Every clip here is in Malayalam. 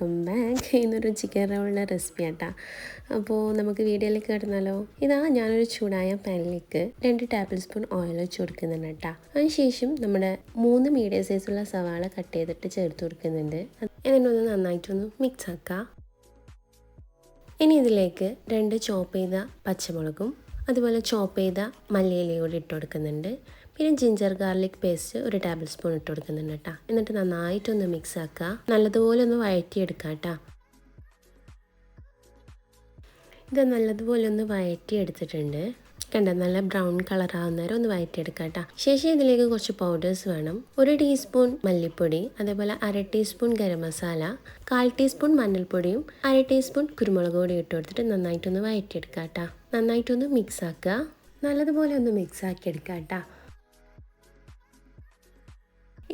വെൽക്കം ബാക്ക് ഇന്നൊരു ചിക്കൻ റോളിന്റെ റെസിപ്പി ആട്ടാ. അപ്പോൾ നമുക്ക് വീഡിയോയിലേക്ക് കിടന്നാലോ? ഇതാ ഞാനൊരു ചൂടായ പാനിലേക്ക് രണ്ട് ടേബിൾ സ്പൂൺ ഓയിൽ വെച്ച് കൊടുക്കുന്നുണ്ട് കേട്ടോ അതിനുശേഷം നമ്മുടെ മൂന്ന് മീഡിയം സൈസുള്ള സവാള കട്ട് ചെയ്തിട്ട് ചേർത്ത് കൊടുക്കുന്നുണ്ട്. എന്നിട്ടൊന്ന് നന്നായിട്ടൊന്ന് മിക്സ് ആക്കാം. ഇനി ഇതിലേക്ക് രണ്ട് ചോപ്പ് ചെയ്ത പച്ചമുളകും അതുപോലെ ചോപ്പ് ചെയ്ത മല്ലിയിലയും കൂടി ഇട്ട് കൊടുക്കുന്നുണ്ട്. പിന്നെ ജിഞ്ചർ ഗാർലിക് പേസ്റ്റ് ഒരു ടേബിൾ സ്പൂൺ ഇട്ട് കൊടുക്കുന്നുണ്ട് കേട്ടോ എന്നിട്ട് നന്നായിട്ടൊന്ന് മിക്സ് ആക്കുക നല്ലതുപോലെ ഒന്ന് വഴറ്റിയെടുക്കുക കേട്ടോ ഇത് നല്ലതുപോലെ ഒന്ന് വഴറ്റിയെടുത്തിട്ടുണ്ട്. കണ്ട നല്ല ബ്രൗൺ കളർ ആവുന്നേരം ഒന്ന് വയറ്റിയെടുക്കാം കേട്ടോ. ശേഷം ഇതിലേക്ക് കുറച്ച് പൗഡേഴ്സ് വേണം. ഒരു ടീസ്പൂൺ മല്ലിപ്പൊടി അതേപോലെ അര ടീസ്പൂൺ ഗരം മസാല കാൽ ടീസ്പൂൺ മഞ്ഞൾപ്പൊടിയും അര ടീസ്പൂൺ കുരുമുളക് പൊടി ഇട്ട് കൊടുത്തിട്ട് നന്നായിട്ടൊന്ന് വയറ്റിയെടുക്കാം കേട്ടോ. നന്നായിട്ടൊന്ന് മിക്സ് ആക്കുക. നല്ലതുപോലെ ഒന്ന് മിക്സ് ആക്കി എടുക്കാം കേട്ടോ.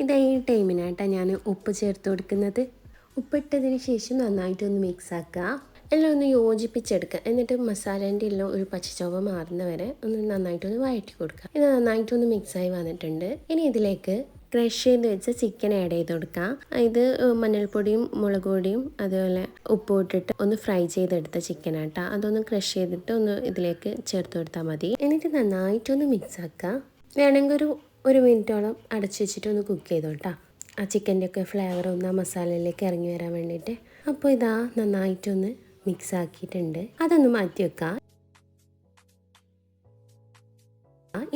ഇതാ ഈ ടൈമിനായിട്ടാണ് ഞാൻ ഉപ്പ് ചേർത്ത് കൊടുക്കുന്നത്. ഉപ്പിട്ടതിന് ശേഷം നന്നായിട്ടൊന്ന് മിക്സ് ആക്കുക. എല്ലാം ഒന്ന് യോജിപ്പിച്ചെടുക്കുക. എന്നിട്ട് മസാലേന്റെ എല്ലാം ഒരു പച്ചച്ചൊവ മാറുന്ന വരെ ഒന്ന് നന്നായിട്ടൊന്ന് വഴറ്റി കൊടുക്കുക. ഇത് നന്നായിട്ടൊന്ന് മിക്സായി വന്നിട്ടുണ്ട്. ഇനി ഇതിലേക്ക് ക്രഷ് ചെയ്ത് വെച്ച ചിക്കൻ ആഡ് ചെയ്ത് കൊടുക്കാം ഇത് മഞ്ഞൾപ്പൊടിയും മുളക് പൊടിയും അതുപോലെ ഉപ്പ് ഇട്ടിട്ട് ഒന്ന് ഫ്രൈ ചെയ്തെടുത്ത ചിക്കൻ ആട്ടാ അതൊന്ന് ക്രഷ് ചെയ്തിട്ട് ഒന്ന് ഇതിലേക്ക് ചേർത്ത് കൊടുത്താൽ മതി. എന്നിട്ട് നന്നായിട്ടൊന്ന് മിക്സ് ആക്കുക വേണമെങ്കിൽ ഒരു ഒരു മിനിറ്റോളം അടച്ചു വെച്ചിട്ട് ഒന്ന് കുക്ക് ചെയ്തോട്ടാ ആ ചിക്കന്റെ ഒക്കെ ഫ്ലേവർ ഒന്ന് ആ മസാലയിലേക്ക് ഇറങ്ങി വരാൻ വേണ്ടിയിട്ട്. അപ്പോൾ ഇതാ നന്നായിട്ടൊന്ന് മിക്സ് ആക്കിയിട്ടുണ്ട് അതൊന്ന് മാറ്റി വെക്കാം.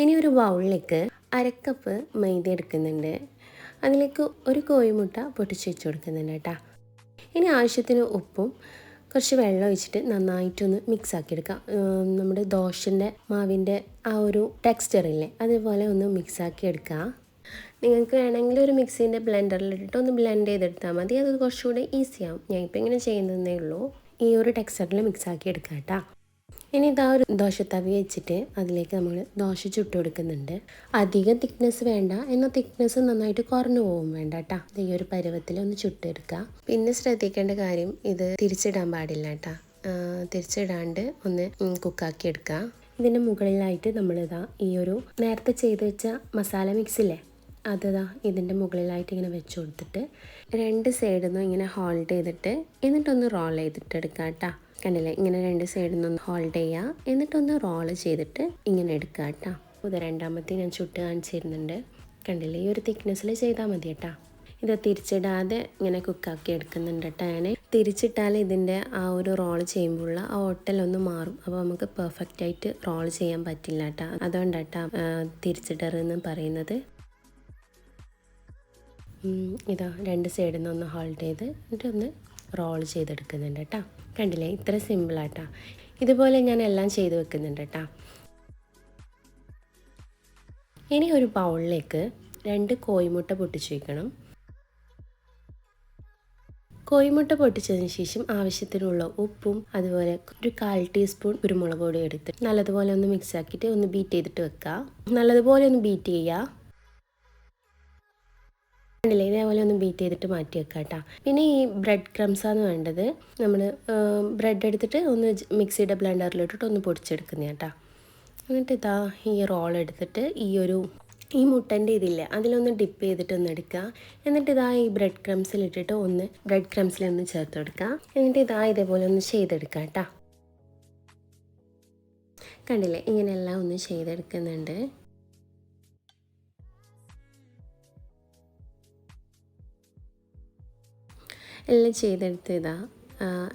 ഇനി ഒരു ബൗളിലേക്ക് അരക്കപ്പ് മൈദ എടുക്കുന്നുണ്ട്. അതിലേക്ക് ഒരു കോഴിമുട്ട പൊട്ടിച്ച് വെച്ച് കൊടുക്കുന്നുണ്ട് കേട്ടോ. ഇനി ആവശ്യത്തിന് ഉപ്പും കുറച്ച് വെള്ളം ഒഴിച്ചിട്ട് നന്നായിട്ടൊന്ന് മിക്സ് ആക്കിയെടുക്കാം നമ്മുടെ ദോശന്റെ മാവിന്റെ ആ ഒരു ടെക്സ്ചർ ഇല്ലേ അതേപോലെ ഒന്ന് മിക്സ് ആക്കി എടുക്കാം. നിങ്ങൾക്ക് വേണമെങ്കിൽ ഒരു മിക്സീന്റെ ബ്ലെൻഡറിലിട്ടിട്ട് ഒന്ന് ബ്ലെൻഡ് ചെയ്തെടുത്താൽ മതി. അത് കുറച്ചുകൂടെ ഈസിയാകും ഞാൻ ഇപ്പം ഇങ്ങനെ ചെയ്യുന്നതേ ഉള്ളൂ. ഈ ഒരു ടെക്സ്ചറിൽ മിക്സ് ആക്കി എടുക്കാം കേട്ടോ. ഇനി ഇതാ ഒരു ദോശത്തവി വെച്ചിട്ട് അതിലേക്ക് നമ്മൾ ദോശ ചുട്ട് കൊടുക്കുന്നുണ്ട്. അധികം തിക്നെസ് വേണ്ട എന്നാൽ തിക്നെസ് നന്നായിട്ട് കുറഞ്ഞു പോകും വേണ്ട കേട്ടോ. ഈ ഒരു പരുവത്തിൽ ഒന്ന് ചുട്ടെടുക്കുക പിന്നെ ശ്രദ്ധിക്കേണ്ട കാര്യം ഇത് തിരിച്ചിടാൻ പാടില്ല കേട്ടോ. തിരിച്ചിടാണ്ട് ഒന്ന് കുക്കാക്കി എടുക്കുക ഇതിന്റെ മുകളിലായിട്ട് നമ്മളിതാ ഈ ഒരു നേരത്തെ ചെയ്ത് വെച്ച മസാല മിക്സില്ലേ അതതാ ഇതിന്റെ മുകളിലായിട്ട് ഇങ്ങനെ വെച്ച് കൊടുത്തിട്ട് രണ്ട് സൈഡിൽ നിന്നും ഇങ്ങനെ ഹോൾഡ് ചെയ്തിട്ട് എന്നിട്ടൊന്ന് റോൾ ചെയ്തിട്ട് എടുക്കുക കേട്ടോ കണ്ടില്ലേ? ഇങ്ങനെ രണ്ട് സൈഡിൽ നിന്ന് ഹോൾഡ് ചെയ്യുക എന്നിട്ടൊന്ന് റോൾ ചെയ്തിട്ട് ഇങ്ങനെ എടുക്കുക കേട്ടോ ഇത് രണ്ടാമത്തെ ഞാൻ ചുട്ട് കാണിച്ചിരുന്നുണ്ട്. കണ്ടില്ലേ? ഈ ഒരു തിക്നെസ്സിൽ ചെയ്താൽ മതി കേട്ടോ ഇത് തിരിച്ചിടാതെ ഇങ്ങനെ കുക്കാക്കി എടുക്കുന്നുണ്ട് കേട്ടോ ഞാൻ തിരിച്ചിട്ടാൽ ഇതിന്റെ ആ ഒരു റോൾ ചെയ്യുമ്പോഴുള്ള ആ ഒട്ടലൊന്ന് മാറും. അപ്പോൾ നമുക്ക് പെർഫെക്റ്റ് ആയിട്ട് റോൾ ചെയ്യാൻ പറ്റില്ല കേട്ടോ അതുകൊണ്ടാട്ടാ തിരിച്ചിടറെന്ന് പറയുന്നത്. ഇതാ രണ്ട് സൈഡിൽ നിന്ന് ഒന്ന് ഹോൾഡ് ചെയ്ത് എന്നിട്ട് ഒന്ന് റോൾ ചെയ്തെടുക്കുന്നുണ്ട് കേട്ടോ കണ്ടില്ലേ? ഇത്ര സിമ്പിളാട്ടാ ഇതുപോലെ ഞാൻ എല്ലാം ചെയ്ത് വെക്കുന്നുണ്ട് കേട്ടോ ഇനി ഒരു ബൗളിലേക്ക് രണ്ട് കോയിമുട്ട പൊട്ടിച്ചു വയ്ക്കണം കോയിമുട്ട പൊട്ടിച്ചതിന് ശേഷം ആവശ്യത്തിനുള്ള ഉപ്പും അതുപോലെ ഒരു കാൽ ടീസ്പൂൺ കുരുമുളക് പൊടി എടുത്ത് നല്ലതുപോലെ ഒന്ന് മിക്സ് ആക്കിയിട്ട് ഒന്ന് ബീറ്റ് ചെയ്തിട്ട് വെക്കുക നല്ലതുപോലെ ഒന്ന് ബീറ്റ് ചെയ്യുക കണ്ടില്ലേ ഇതേപോലെ ഒന്ന് ബീറ്റ് ചെയ്തിട്ട് മാറ്റി വെക്കാം കേട്ടോ പിന്നെ ഈ ബ്രെഡ് ക്രംസാണ് വേണ്ടത്. നമ്മൾ ബ്രെഡ് എടുത്തിട്ട് ഒന്ന് മിക്സിയുടെ ബ്ലെൻഡറിലിട്ടിട്ട് ഒന്ന് പൊടിച്ചെടുക്കുന്ന കേട്ടോ എന്നിട്ട് ഇതാ ഈ റോൾ എടുത്തിട്ട് ഈ ഒരു ഈ മുട്ടന്റെ ഇതില്ലേ അതിലൊന്ന് ഡിപ്പ് ചെയ്തിട്ട് ഒന്ന് എടുക്കുക. എന്നിട്ട് ഇതാ ഈ ബ്രെഡ് ക്രംസിലിട്ടിട്ട് ഒന്ന് ബ്രെഡ് ക്രംസിൽ ഒന്ന് ചേർത്ത് കൊടുക്കുക. എന്നിട്ട് ഇതാ ഇതേപോലെ ഒന്ന് ചെയ്തെടുക്കുക കേട്ടോ കണ്ടില്ലേ? ഇങ്ങനെയെല്ലാം ഒന്ന് ചെയ്തെടുക്കുന്നുണ്ട്. എല്ലാം ചെയ്തെടുത്ത് ഇതാ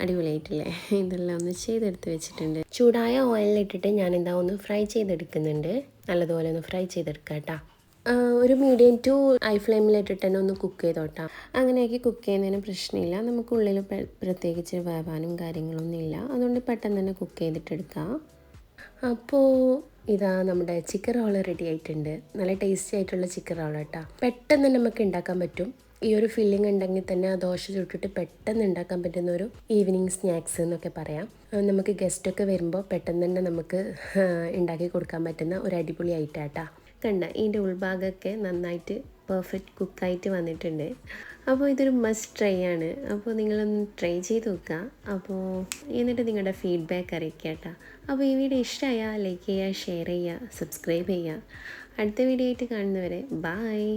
അടിപൊളിയായിട്ടില്ലേ? ഇതെല്ലാം ഒന്ന് ചെയ്തെടുത്ത് വെച്ചിട്ടുണ്ട്. ചൂടായ ഓയിലിട്ടിട്ട് ഞാനിതാ ഒന്ന് ഫ്രൈ ചെയ്തെടുക്കുന്നുണ്ട്. നല്ലതുപോലെ ഒന്ന് ഫ്രൈ ചെയ്തെടുക്കാം കേട്ടോ. ഒരു മീഡിയം ടു ഹൈ ഫ്ലെയിമിലിട്ടിട്ട് തന്നെ ഒന്ന് കുക്ക് ചെയ്തോട്ടാം. അങ്ങനെയൊക്കെ കുക്ക് ചെയ്യുന്നതിന് പ്രശ്നമില്ല. നമുക്ക് ഉള്ളിൽ പ്രത്യേകിച്ച് വേവാനും കാര്യങ്ങളൊന്നും ഇല്ല. അതുകൊണ്ട് പെട്ടെന്ന് തന്നെ കുക്ക് ചെയ്തിട്ടെടുക്കാം. അപ്പോൾ ഇതാ നമ്മുടെ ചിക്കൻ റോൾ റെഡി ആയിട്ടുണ്ട്. നല്ല ടേസ്റ്റി ആയിട്ടുള്ള ചിക്കൻ റോൾ കേട്ടോ പെട്ടെന്ന് നമുക്ക് ഉണ്ടാക്കാൻ പറ്റും. ഈ ഒരു ഫില്ലിംഗ് ഉണ്ടെങ്കിൽ തന്നെ ആ ദോശ ചുട്ടിട്ട് പെട്ടെന്ന് ഉണ്ടാക്കാൻ പറ്റുന്ന ഒരു ഈവനിങ് സ്നാക്സ് എന്നൊക്കെ പറയാം. നമുക്ക് ഗസ്റ്റൊക്കെ വരുമ്പോൾ പെട്ടെന്ന് തന്നെ നമുക്ക് ഉണ്ടാക്കി കൊടുക്കാൻ പറ്റുന്ന ഒരു അടിപൊളി ഐറ്റാട്ടാ കണ്ട ഇതിന്റെ ഉൾഭാഗമൊക്കെ നന്നായിട്ട് പെർഫെക്റ്റ് കുക്കായിട്ട് വന്നിട്ടുണ്ട്. അപ്പോൾ ഇതൊരു മസ്റ്റ് ട്രൈ ആണ്. അപ്പോൾ നിങ്ങളൊന്ന് ട്രൈ ചെയ്ത് നോക്കുക. അപ്പോൾ എന്നിട്ട് നിങ്ങളുടെ ഫീഡ്ബാക്ക് അറിയിക്കുക കേട്ടോ. അപ്പോൾ ഈ വീഡിയോ ഇഷ്ടമായാൽ ലൈക്ക് ചെയ്യുക ഷെയർ ചെയ്യുക സബ്സ്ക്രൈബ് ചെയ്യുക. അടുത്ത വീഡിയോ ആയിട്ട് കാണുന്നവരെ ബായ്